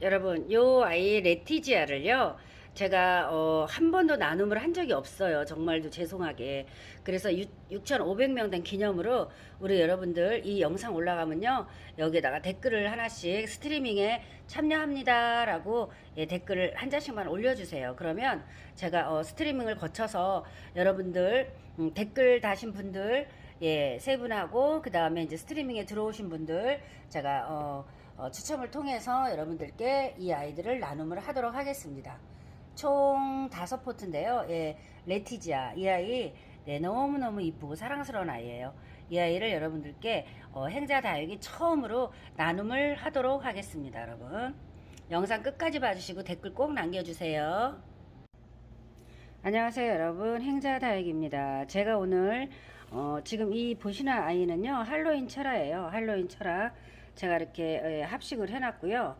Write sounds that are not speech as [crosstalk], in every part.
여러분 요 아이 레티지아를요 제가 어, 한 번도 나눔을 한 적이 없어요. 정말도 죄송하게. 그래서 6,500명 된 기념으로 우리 여러분들 이 영상 올라가면요 여기다가 댓글을 하나씩 스트리밍에 참여합니다. 라고 예, 댓글을 한 자씩만 올려주세요. 그러면 제가 어, 스트리밍을 거쳐서 여러분들 음, 댓글 다신 분들 예, 세 분하고 그 다음에 이제 스트리밍에 들어오신 분들 제가 어, 어, 추첨을 통해서 여러분들께 이 아이들을 나눔을 하도록 하겠습니다. 총 다섯 포트인데요. 예, 레티지아 이 아이 네, 너무너무 이쁘고 사랑스러운 아이예요. 이 아이를 여러분들께 어, 행자 다육이 처음으로 나눔을 하도록 하겠습니다, 여러분. 영상 끝까지 봐주시고 댓글 꼭 남겨주세요. 안녕하세요 여러분 행자 다육입니다 제가 오늘 어, 지금 이 보시는 아이는요 할로윈 철화예요 할로윈 철화 제가 이렇게 예, 합식을 해놨고요.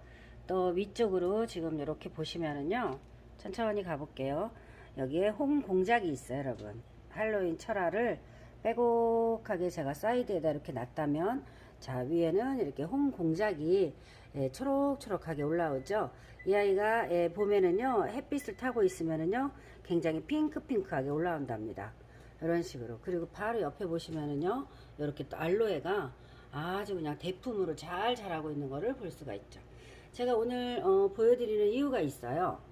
또 위쪽으로 지금 이렇게 보시면은요 천천히 가볼게요. 여기에 홈 공작이 있어요 여러분. 할로윈 철화를 빼곡하게 제가 사이드에다 이렇게 놨다면 자 위에는 이렇게 홈 공작이 예, 초록초록하게 올라오죠. 이 아이가 예, 보면은요 햇빛을 타고 있으면은요 굉장히 핑크핑크하게 올라온답니다. 이런 식으로. 그리고 바로 옆에 보시면은요 이렇게 또 알로에가 아주 그냥 대품으로 잘 자라고 있는 거를 볼 수가 있죠 제가 오늘 어, 보여드리는 이유가 있어요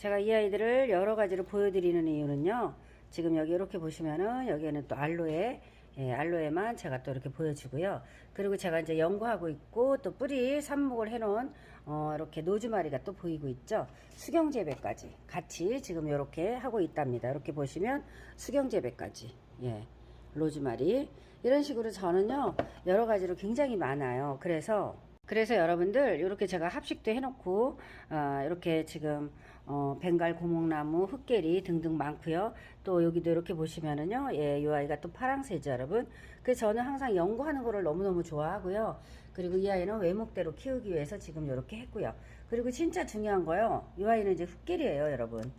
제가 이 아이들을 여러 가지로 보여드리는 이유는요. 지금 여기 이렇게 보시면은 여기에는 또 알로에 예, 알로에만 제가 또 이렇게 보여주고요. 그리고 제가 이제 연구하고 있고 또 뿌리 삽목을 해놓은 어, 이렇게 노즈마리가 또 보이고 있죠. 수경재배까지 같이 지금 이렇게 하고 있답니다. 이렇게 보시면 수경재배까지 예, 로즈마리 이런 식으로 저는요 여러 가지로 굉장히 많아요. 그래서 그래서 여러분들 이렇게 제가 합식도 해놓고 어, 이렇게 지금 어, 벵갈 고목나무 흑계리 등등 많고요. 또 여기도 이렇게 보시면은요 예, 이 아이가 또 파랑새죠 여러분. 그래서 저는 항상 연구하는 거를 너무너무 좋아하고요. 그리고 이 아이는 외목대로 키우기 위해서 지금 이렇게 했고요. 그리고 진짜 중요한 거요 이 아이는 이제 흑계리예요 여러분.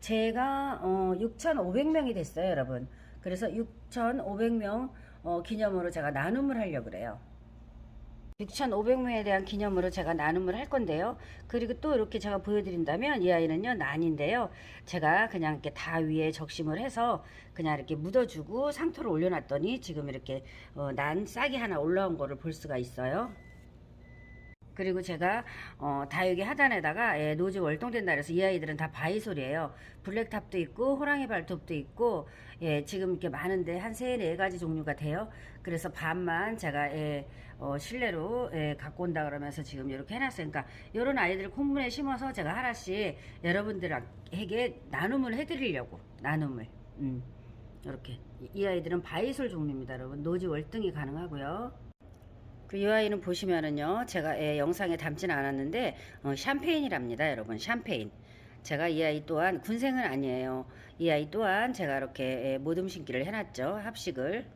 제가 어, 6,500명이 됐어요 여러분. 그래서 6,500명 어, 기념으로 제가 나눔을 하려고 그래요 6,500명에 대한 기념으로 제가 나눔을 할 건데요. 그리고 또 이렇게 제가 보여드린다면 이 아이는요 난인데요. 제가 그냥 이렇게 다 위에 적심을 해서 그냥 이렇게 묻어주고 상토를 올려놨더니 지금 이렇게 어, 난 싹이 하나 올라온 거를 볼 수가 있어요. 그리고 제가 어, 다육이 하단에다가 예, 노즈 월동된다 그래서 이 아이들은 다 바이솔이에요. 블랙탑도 있고 호랑이 발톱도 있고 예, 지금 이렇게 많은데 한 세 네 가지 종류가 돼요. 그래서 반만 제가 예, 어, 실내로 예, 갖고 온다 그러면서 지금 이렇게 해놨어요. 그러니까 이런 아이들 콩분에 심어서 제가 하나씩 여러분들에게 나눔을 해드리려고 나눔을 음, 이렇게 이 아이들은 바이솔 종류입니다. 여러분 노즈 월등이 가능하고요. 그이 아이는 보시면은요 제가 예, 영상에 담지는 않았는데 어, 샴페인이랍니다 여러분 샴페인. 제가 이 아이 또한 군생은 아니에요. 이 아이 또한 제가 이렇게 예, 모듬 심기를 해놨죠 합식을.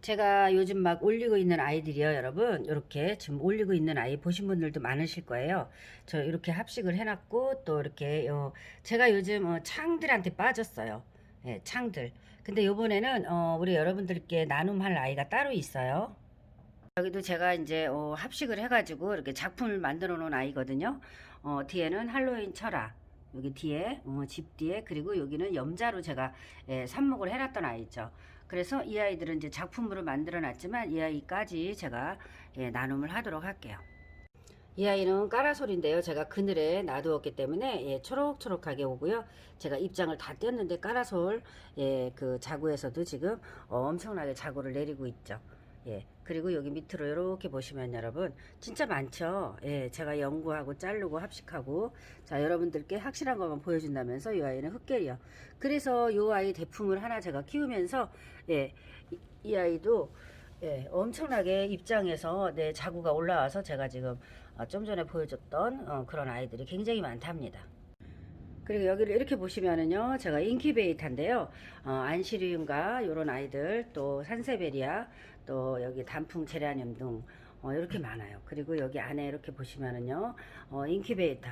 제가 요즘 막 올리고 있는 아이들이요 여러분. 이렇게 지금 올리고 있는 아이 보신 분들도 많으실 거예요. 저 이렇게 합식을 해놨고 또 이렇게 어, 제가 요즘 어, 창들한테 빠졌어요 예, 창들. 근데 요번에는 어, 우리 여러분들께 나눔할 아이가 따로 있어요. 여기도 제가 이제 어, 합식을 해가지고 이렇게 작품을 만들어 놓은 아이거든요. 어, 뒤에는 할로윈 철화. 여기 뒤에 어, 집 뒤에 그리고 여기는 염자로 제가 예, 삽목을 해놨던 아이 죠. 그래서 이 아이들은 이제 작품으로 만들어 놨지만 이 아이까지 제가 예, 나눔을 하도록 할게요. 이 아이는 까라솔인데요. 제가 그늘에 놔두었기 때문에 예, 초록초록하게 오고요. 제가 입장을 다 뗐는데 까라솔 예, 그 자구에서도 지금 엄청나게 자구를 내리고 있죠. 예, 그리고 여기 밑으로 이렇게 보시면 여러분 진짜 많죠. 예, 제가 연구하고 자르고 합식하고 자 여러분들께 확실한 것만 보여준다면서 이 아이는 흑계리요. 그래서 이 아이 대품을 하나 제가 키우면서 예, 이, 이 아이도 예, 엄청나게 입장에서 내 자구가 올라와서 제가 지금 어, 좀 전에 보여줬던 어, 그런 아이들이 굉장히 많답니다. 그리고 여기를 이렇게 보시면은요, 제가 인큐베이터인데요, 어, 안시리움과 이런 아이들, 또 산세베리아, 또 여기 단풍 제라늄 등, 어, 이렇게 많아요. 그리고 여기 안에 이렇게 보시면은요, 어, 인큐베이터.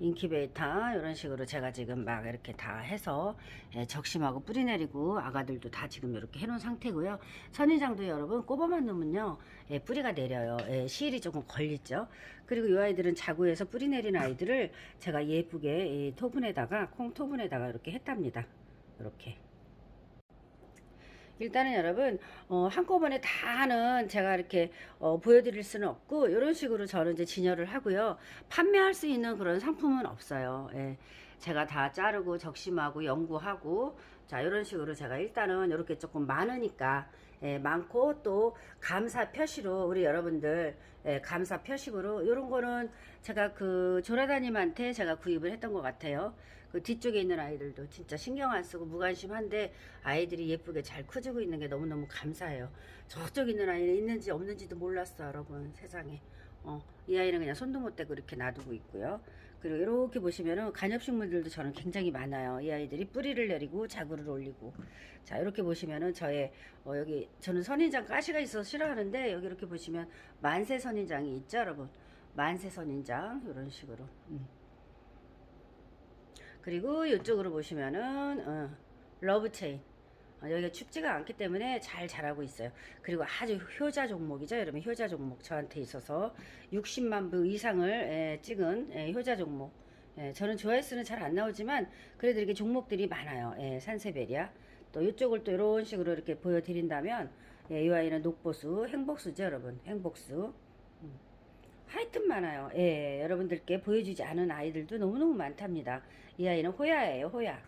인큐베이터 이런 식으로 제가 지금 막 이렇게 다 해서 예, 적심하고 뿌리 내리고 아가들도 다 지금 이렇게 해놓은 상태고요. 선인장도 여러분 꼽아만 놓으면요 예, 뿌리가 내려요. 예, 시일이 조금 걸리죠. 그리고 이 아이들은 자구에서 뿌리 내린 아이들을 제가 예쁘게 이 토분에다가 콩 토분에다가 이렇게 했답니다. 이렇게. 일단은 여러분 어, 한꺼번에 다 하는 제가 이렇게 어, 보여드릴 수는 없고 이런 식으로 저는 이제 진열을 하고요 판매할 수 있는 그런 상품은 없어요 예. 제가 다 자르고 적심하고 연구하고 자 이런 식으로 제가 일단은 이렇게 조금 많으니까 예, 많고 또 감사 표시로 우리 여러분들 예, 감사 표식으로 이런 거는 제가 그 조라다님한테 제가 구입을 했던 것 같아요. 그 뒤쪽에 있는 아이들도 진짜 신경 안 쓰고 무관심한데 아이들이 예쁘게 잘 커지고 있는 게 너무너무 감사해요. 저쪽 있는 아이는 있는지 없는지도 몰랐어 여러분 세상에. 어, 이 아이는 그냥 손도 못 대고 이렇게 놔두고 있고요. 그리고 이렇게 보시면은 간엽식물들도 저는 굉장히 많아요. 이 아이들이 뿌리를 내리고 자구를 올리고. 자, 이렇게 보시면은 저의, 어, 여기, 저는 선인장 가시가 있어서 싫어하는데, 여기 이렇게 보시면 만세 선인장이 있죠, 여러분. 만세 선인장, 이런 식으로. 음. 그리고 이쪽으로 보시면은, 어, 러브 체인. 어, 여기가 춥지가 않기 때문에 잘 자라고 있어요. 그리고 아주 효자 종목이죠. 여러분 효자 종목 저한테 있어서 60만 부 이상을 예, 찍은 예, 효자 종목. 예, 저는 조회수는 잘 안 나오지만 그래도 이렇게 종목들이 많아요. 예, 산세베리아. 또 이쪽을 또 이런 식으로 이렇게 보여드린다면 예, 이 아이는 녹보수, 행복수죠, 여러분. 행복수. 음. 하여튼 많아요. 예, 여러분들께 보여주지 않은 아이들도 너무너무 많답니다. 이 아이는 호야예요, 호야.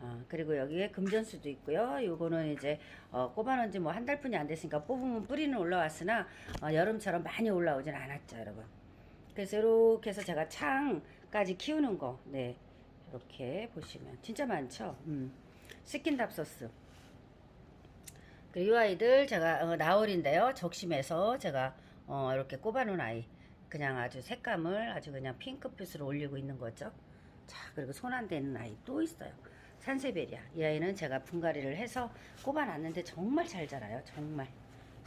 어, 그리고 여기에 금전수도 있고요. 요거는 이제 어, 꼽아놓은 지뭐 한 달뿐이 안 됐으니까 뽑으면 뿌리는 올라왔으나 어, 여름처럼 많이 올라오진 않았죠, 여러분. 그래서 이렇게 해서 제가 창까지 키우는 거, 네, 이렇게 보시면 진짜 많죠. 음. 스킨답소스. 그리고 이 아이들 제가 어, 나월인데요. 적심해서 제가 어, 이렇게 꼽아놓은 아이. 그냥 아주 색감을 아주 그냥 핑크빛으로 올리고 있는 거죠. 자, 그리고 손 안 대는 아이 또 있어요. 산세베리아. 이 아이는 제가 분갈이를 해서 꼽아놨는데 정말 잘 자라요. 정말.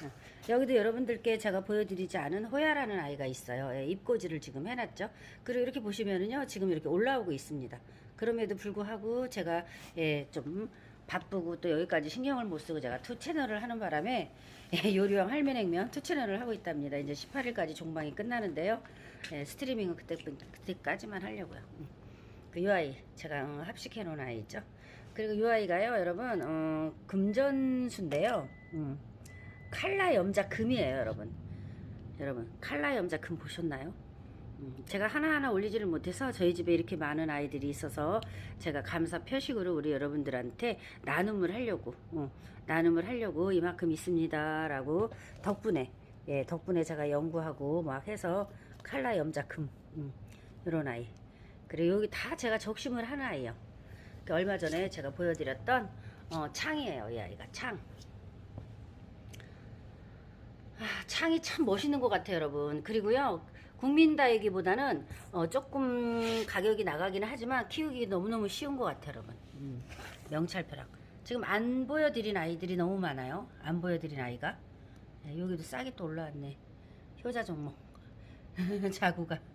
어, 여기도 여러분들께 제가 보여드리지 않은 호야라는 아이가 있어요. 예, 입꼬지를 지금 해놨죠. 그리고 이렇게 보시면은요, 지금 이렇게 올라오고 있습니다. 그럼에도 불구하고 제가 예, 좀 바쁘고 또 여기까지 신경을 못 쓰고 제가 투 채널을 하는 바람에 예, 요리왕 할매냉면 투 채널을 하고 있답니다. 이제 18일까지 종방이 끝나는데요. 예, 스트리밍은 그때 그때까지만 하려고요. 음. 그 UI 제가 어, 합식해 놓은 아이 있죠. 그리고 UI가요, 여러분 어, 금전수인데요. 음, 칼라 염자 금이에요, 여러분. 여러분 칼라 염자 금 보셨나요? 음, 제가 하나하나 올리지를 못해서 저희 집에 이렇게 많은 아이들이 있어서 제가 감사 표식으로 우리 여러분들한테 나눔을 하려고 어, 나눔을 하려고 이만큼 있습니다 라고 덕분에 예 덕분에 제가 연구하고 막 해서 칼라 염자 금 음, 이런 아이 그리고 여기 다 제가 적심을 하는 아이요 그 얼마 전에 제가 보여드렸던 어, 창이에요 이 아이가 창 아, 창이 참 멋있는 것 같아요, 여러분. 그리고요, 국민다이기보다는 어, 조금 가격이 나가기는 하지만 키우기 너무너무 쉬운 것 같아요, 여러분. 음, 명찰벼락. 지금 안 보여드린 아이들이 너무 많아요. 안 보여드린 아이가. 네, 여기도 싹이 또 올라왔네. 효자 종목. [laughs] 자구가.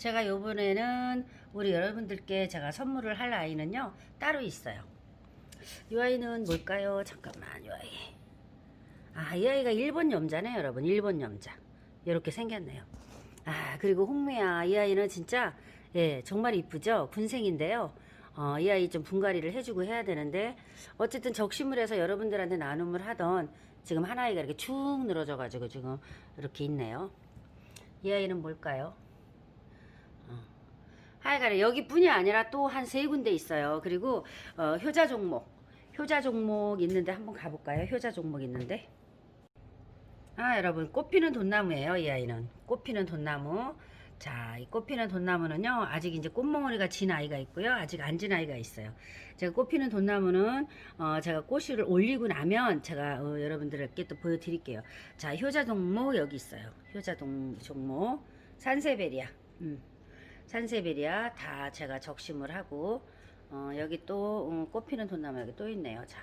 제가 요번에는 우리 여러분들께 제가 선물을 할 아이는요, 따로 있어요. 이 아이는 뭘까요? 잠깐만, 이 아이. 아, 이 아이가 일본 염자네, 여러분. 일본 염자. 이렇게 생겼네요. 아, 그리고 홍미야. 이 아이는 진짜, 예, 정말 이쁘죠? 군생인데요. 어, 이 아이 좀 분갈이를 해주고 해야 되는데, 어쨌든 적심을 해서 여러분들한테 나눔을 하던 지금 한 아이가 이렇게 축 늘어져 가지고 지금 이렇게 있네요. 이 아이는 뭘까요? 하여간에 여기뿐이 아니라 또 한 세 군데 있어요. 그리고 어, 효자 종목, 효자 종목 있는데 한번 가볼까요? 효자 종목 있는데. 아 여러분 꽃피는 돈나무예요. 이 아이는 꽃피는 돈나무. 자, 이 꽃피는 돈나무는요, 아직 이제 꽃몽어리가 진 아이가 있고요, 아직 안 진 아이가 있어요. 제가 꽃피는 돈나무는, 어, 제가 꽃을 올리고 나면 제가 어, 여러분들께 또 보여드릴게요. 자, 효자 종목 여기 있어요. 효자 동, 종목. 산세베리아. 음. 산세베리아 다 제가 적심을 하고 어, 여기 또 음, 꽃피는 돈나무 여기 또 있네요. 자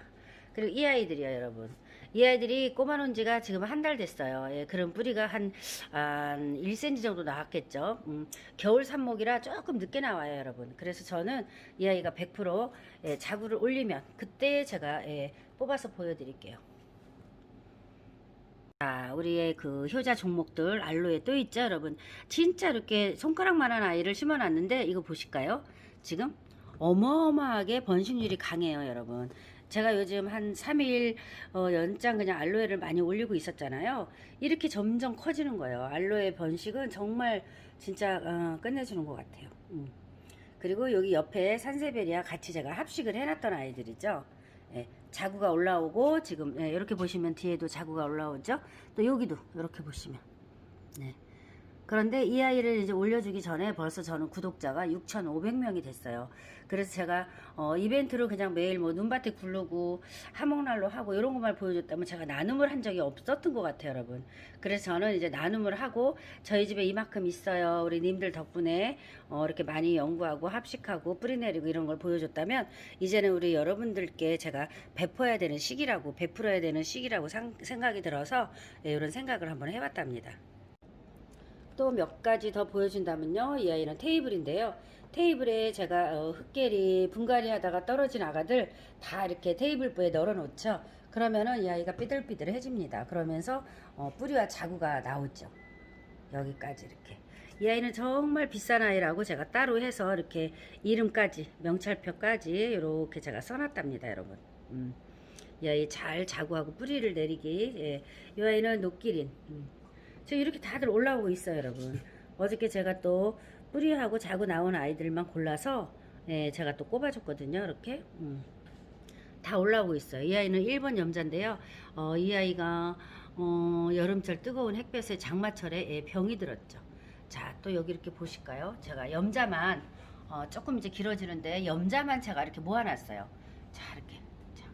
그리고 이 아이들이요 여러분 이 아이들이 꼬마놓은 지가 지금 한 달 됐어요. 예, 그런 뿌리가 한, 한 1cm 정도 나왔겠죠. 음, 겨울 삽목이라 조금 늦게 나와요, 여러분. 그래서 저는 이 아이가 100% 예, 자구를 올리면 그때 제가 예, 뽑아서 보여드릴게요. 자, 우리의 그 효자 종목들 알로에 또 있죠, 여러분. 진짜 이렇게 손가락만한 아이를 심어놨는데 이거 보실까요? 지금 어마어마하게 번식률이 강해요, 여러분. 제가 요즘 한 3일 어, 연장 그냥 알로에를 많이 올리고 있었잖아요. 이렇게 점점 커지는 거예요. 알로에 번식은 정말 진짜 어, 끝내주는 것 같아요. 음. 그리고 여기 옆에 산세베리아 같이 제가 합식을 해놨던 아이들이죠. 예, 자구가 올라오고 지금 예, 이렇게 보시면 뒤에도 자구가 올라오죠. 또 여기도 이렇게 보시면. 네. 그런데 이 아이를 이제 올려주기 전에 벌써 저는 구독자가 6,500명이 됐어요. 그래서 제가 어, 이벤트로 그냥 매일 뭐 눈밭에 굴르고 하목날로 하고 이런 것만 보여줬다면 제가 나눔을 한 적이 없었던 것 같아요, 여러분. 그래서 저는 이제 나눔을 하고 저희 집에 이만큼 있어요. 우리 님들 덕분에 어, 이렇게 많이 연구하고 합식하고 뿌리내리고 이런 걸 보여줬다면 이제는 우리 여러분들께 제가 베풀어야 되는 시기라고 베풀어야 되는 시기라고 상- 생각이 들어서 예, 이런 생각을 한번 해봤답니다. 또 몇 가지 더 보여준다면요. 이 아이는 테이블인데요. 테이블에 제가 어, 흙개리 분갈이 하다가 떨어진 아가들 다 이렇게 테이블부에 널어 놓죠. 그러면은 이 아이가 삐들삐들해집니다. 그러면서 어, 뿌리와 자구가 나오죠. 여기까지 이렇게. 이 아이는 정말 비싼 아이라고 제가 따로 해서 이렇게 이름까지 명찰표까지 이렇게 제가 써놨답니다, 여러분. 음. 이 아이 잘 자구하고 뿌리를 내리기. 예. 이 아이는 녹기린. 음. 지금 이렇게 다들 올라오고 있어요, 여러분. 어저께 제가 또 뿌리하고 자고 나온 아이들만 골라서 예, 제가 또 꼽아줬거든요, 이렇게. 음. 다 올라오고 있어요. 이 아이는 1번 염자인데요. 어, 이 아이가 어, 여름철 뜨거운 햇볕에 장마철에 예, 병이 들었죠. 자, 또 여기 이렇게 보실까요? 제가 염자만 어, 조금 이제 길어지는데 염자만 제가 이렇게 모아놨어요. 자, 이렇게. 자,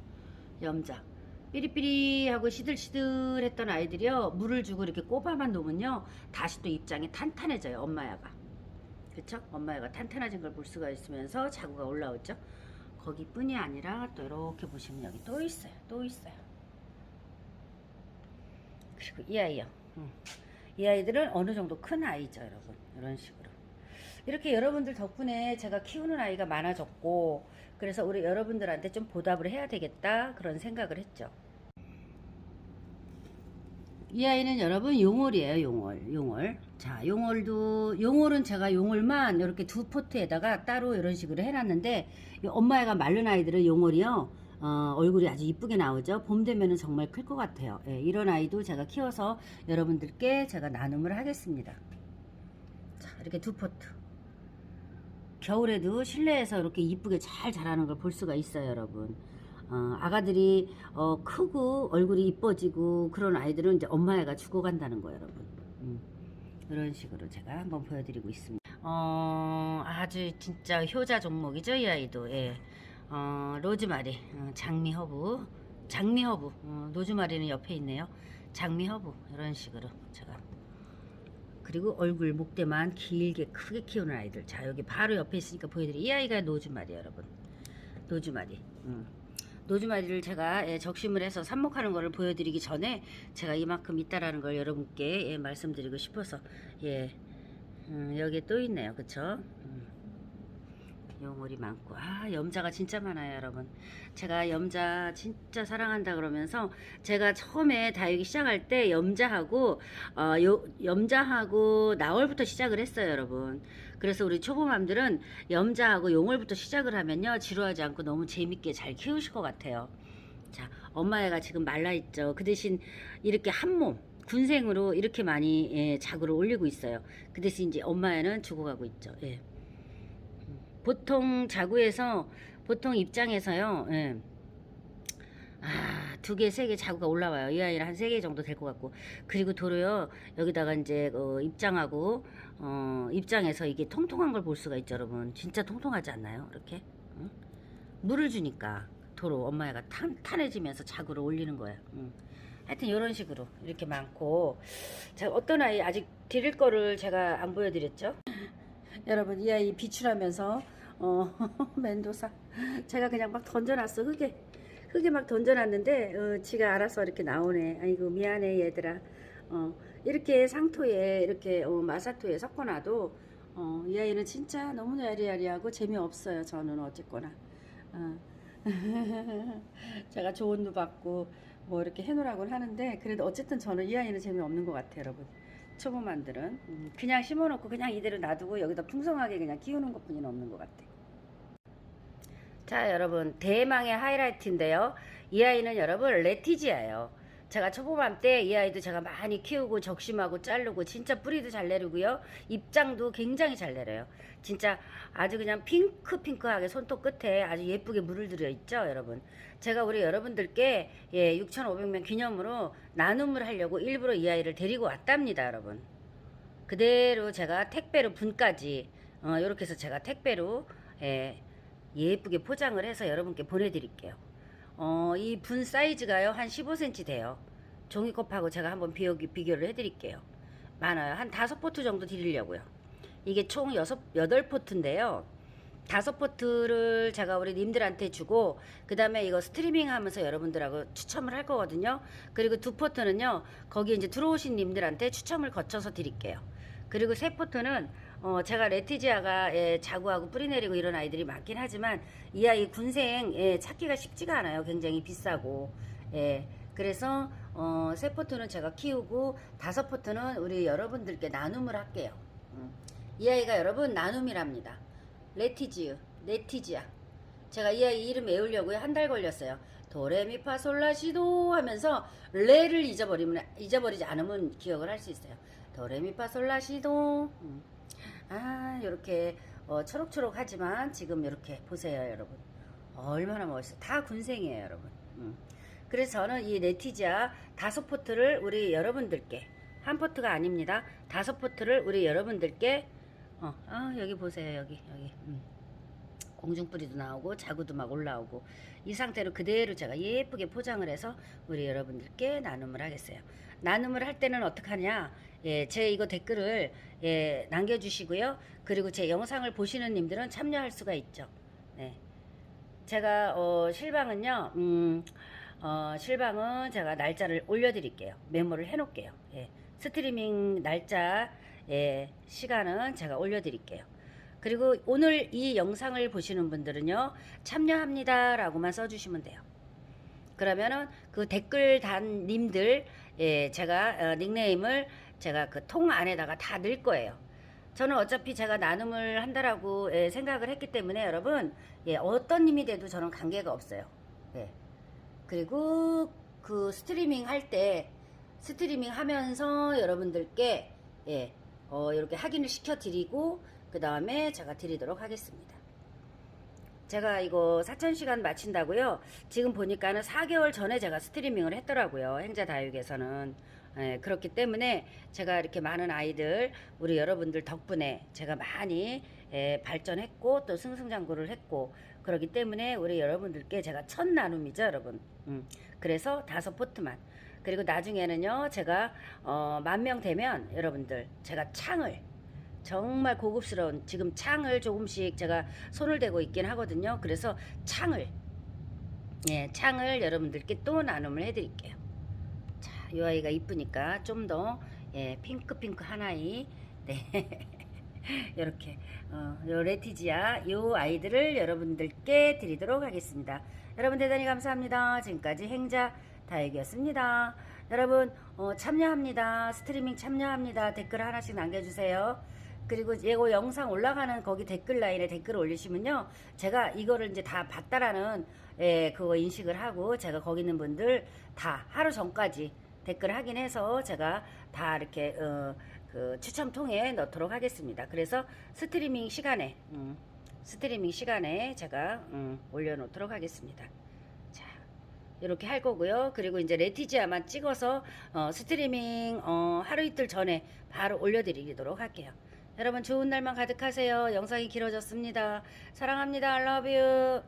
염자. 삐리삐리하고 시들시들했던 아이들이요. 물을 주고 이렇게 꼽아만 놓으면요. 다시 또 입장이 탄탄해져요 엄마야가. 그렇죠 엄마야가 탄탄해진 걸 볼 수가 있으면서 자구가 올라오죠. 거기뿐이 아니라 또 이렇게 보시면 여기 또 있어요 또 있어요. 그리고 이 아이요. 음. 이 아이들은 어느 정도 큰 아이죠 여러분. 이런 식으로. 이렇게 여러분들 덕분에 제가 키우는 아이가 많아졌고 그래서 우리 여러분들한테 좀 보답을 해야 되겠다 그런 생각을 했죠. 이 아이는 여러분 용월이에요 용월 용월. 자 용월도 용월은 제가 용월만 이렇게 두 포트에다가 따로 이런 식으로 해놨는데 이 엄마 애가 마른 아이들은 용월이요. 어, 얼굴이 아주 이쁘게 나오죠. 봄 되면은 정말 클 것 같아요. 예, 이런 아이도 제가 키워서 여러분들께 제가 나눔을 하겠습니다. 자 이렇게 두 포트. 겨울에도 실내에서 이렇게 이쁘게 잘 자라는 걸 볼 수가 있어요, 여러분. 어, 아가들이 어, 크고 얼굴이 이뻐지고 그런 아이들은 이제 엄마 애가 죽어간다는 거예요, 여러분. 음, 이런 식으로 제가 한번 보여드리고 있습니다. 어, 아주 진짜 효자 종목이죠, 이 아이도. 예. 어, 로즈마리, 어, 장미 허브, 장미 허브, 어, 로즈마리는 옆에 있네요. 장미 허브 이런 식으로 제가 그리고 얼굴 목대만 길게 크게 키우는 아이들 자 여기 바로 옆에 있으니까 보여드리 이 아이가 노주마리 여러분 노주마리 음. 노주마리를 제가 예, 적심을 해서 삽목하는 거를 보여드리기 전에 제가 이만큼 있다라는 걸 여러분께 예, 말씀드리고 싶어서 예 음, 여기에 또 있네요. 그쵸? 음. 용월이 많고. 아 염자가 진짜 많아요 여러분. 제가 염자 진짜 사랑한다 그러면서 제가 처음에 다육이 시작할 때 염자하고 어, 요, 염자하고 나월부터 시작을 했어요 여러분 그래서 우리 초보맘들은 염자하고 용월부터 시작을 하면요 지루하지 않고 너무 재밌게 잘 키우실 것 같아요 자 엄마 애가 지금 말라있죠 그 대신 이렇게 한몸 군생으로 이렇게 많이 예, 자구를 올리고 있어요 그 대신 이제 엄마 애는 죽어가고 있죠 예. 보통 자구에서 보통 입장에서요. 예. 아, 두 개, 세 개 자구가 올라와요. 이 아이는 한 세 개 정도 될 것 같고. 그리고 도로요, 여기다가 이제, 어, 입장하고, 어, 입장에서 이게 통통한 걸 볼 수가 있죠, 여러분. 진짜 통통하지 않나요? 이렇게? 응? 물을 주니까 도로 엄마가 탄, 탄해지면서 자구를 올리는 거예요. 응. 하여튼 이런 식으로 이렇게 많고. 제가 어떤 아이 아직 드릴 거를 제가 안 보여드렸죠? [laughs] 여러분 이 아이 비출하면서 어 [laughs] 멘도사 제가 그냥 막 던져놨어 흙에 흙에 막 던져놨는데 어, 지가 알아서 이렇게 나오네. 아이고 미안해 얘들아. 어, 이렇게 상토에 이렇게 어, 마사토에 섞어놔도 어, 이 아이는 진짜 너무 야리야리하고 재미없어요. 저는 어쨌거나. 어. [laughs] 제가 조언도 받고 뭐 이렇게 해놓으라고 하는데 그래도 어쨌든 저는 이 아이는 재미없는 것 같아요, 여러분. 초보만들은 음, 그냥 심어놓고 그냥 이대로 놔두고 여기다 풍성하게 그냥 키우는 것 뿐이는 없는 것 같아. 자 여러분 대망의 하이라이트인데요 이 아이는 여러분 레티지아예요 제가 초보맘 때 이 아이도 제가 많이 키우고 적심하고 자르고 진짜 뿌리도 잘 내리고요. 입장도 굉장히 잘 내려요. 진짜 아주 그냥 핑크핑크하게 손톱 끝에 아주 예쁘게 물을 들여 있죠 여러분? 제가 우리 여러분들께 예 6,500명 기념으로 나눔을 하려고 일부러 이 아이를 데리고 왔답니다 여러분. 그대로 제가 택배로 분까지 어, 이렇게 해서 제가 택배로 예, 예쁘게 포장을 해서 여러분께 보내드릴게요. 어, 이 분 사이즈가요 한 15cm 돼요. 종이컵하고 제가 한번 비교기, 비교를 해드릴게요. 많아요. 한 다섯 포트 정도 드리려고요. 이게 총 여섯 여덟 포트인데요. 다섯 포트를 제가 우리 님들한테 주고 그 다음에 이거 스트리밍 하면서 여러분들하고 추첨을 할 거거든요. 그리고 두 포트는요 거기 이제 들어오신 님들한테 추첨을 거쳐서 드릴게요. 그리고 세 포트는 어, 제가 레티지아가 예, 자구하고 뿌리 내리고 이런 아이들이 많긴 하지만 이 아이 군생 예, 찾기가 쉽지가 않아요. 굉장히 비싸고 예, 그래서 어, 세 포트는 제가 키우고 다섯 포트는 우리 여러분들께 나눔을 할게요. 음. 이 아이가 여러분 나눔이랍니다. 레티지우, 레티지아. 제가 이 아이 이름 외우려고 한 달 걸렸어요. 도레미파솔라시도 하면서 레를 잊어버리면 잊어버리지 않으면 기억을 할 수 있어요. 도레미파솔라시도. 음. 아, 이렇게 어, 초록초록 하지만 지금 이렇게 보세요, 여러분. 얼마나 멋있어. 다 군생이에요, 여러분. 음. 그래서 저는 이 네티지아 다섯 포트를 우리 여러분들께 한 포트가 아닙니다. 다섯 포트를 우리 여러분들께 어, 아, 여기 보세요, 여기 여기. 음. 공중뿌리도 나오고 자구도 막 올라오고 이 상태로 그대로 제가 예쁘게 포장을 해서 우리 여러분들께 나눔을 하겠어요. 나눔을 할 때는 어떻게 하냐? 예, 제 이거 댓글을 예, 남겨주시고요. 그리고 제 영상을 보시는 님들은 참여할 수가 있죠. 네. 제가 어, 실방은요. 음, 어, 실방은 제가 날짜를 올려드릴게요. 메모를 해놓을게요. 예, 스트리밍 날짜 예, 시간은 제가 올려드릴게요. 그리고 오늘 이 영상을 보시는 분들은요 참여합니다 라고만 써주시면 돼요. 그러면은 그 댓글 단 님들 예, 제가 어, 닉네임을 제가 그 통 안에다가 다 넣을 거예요. 저는 어차피 제가 나눔을 한다라고 예, 생각을 했기 때문에 여러분 예, 어떤 님이 돼도 저는 관계가 없어요. 예. 그리고 그 스트리밍 할 때 스트리밍 하면서 여러분들께 예, 어, 이렇게 확인을 시켜드리고 그 다음에 제가 드리도록 하겠습니다. 제가 이거 4,000시간 마친다고요. 지금 보니까는 4개월 전에 제가 스트리밍을 했더라고요. 행자 다육에서는. 예, 그렇기 때문에 제가 이렇게 많은 아이들, 우리 여러분들 덕분에 제가 많이 예, 발전했고 또 승승장구를 했고 그렇기 때문에 우리 여러분들께 제가 첫 나눔이죠, 여러분. 음, 그래서 다섯 포트만. 그리고 나중에는요, 제가 어, 만명 되면 여러분들 제가 창을 정말 고급스러운 지금 창을 조금씩 제가 손을 대고 있긴 하거든요. 그래서 창을 예, 창을 여러분들께 또 나눔을 해드릴게요. 자, 이 아이가 이쁘니까 좀 더 예, 핑크 핑크 하나이 네. [laughs] 이렇게 어, 요 레티지아 요 아이들을 여러분들께 드리도록 하겠습니다. 여러분 대단히 감사합니다. 지금까지 행자 다육이었습니다. 여러분 어, 참여합니다. 스트리밍 참여합니다. 댓글 하나씩 남겨주세요. 그리고 이거 영상 올라가는 거기 댓글 라인에 댓글 올리시면요. 제가 이거를 이제 다 봤다라는 예, 그거 인식을 하고 제가 거기 있는 분들 다 하루 전까지 댓글 확인해서 제가 다 이렇게 어, 그 추첨 통에 넣도록 하겠습니다. 그래서 스트리밍 시간에 음, 스트리밍 시간에 제가 음, 올려놓도록 하겠습니다. 자, 이렇게 할 거고요. 그리고 이제 레티지아만 찍어서 어, 스트리밍 어, 하루 이틀 전에 바로 올려드리도록 할게요. 여러분 좋은 날만 가득하세요. 영상이 길어졌습니다. 사랑합니다. I love you.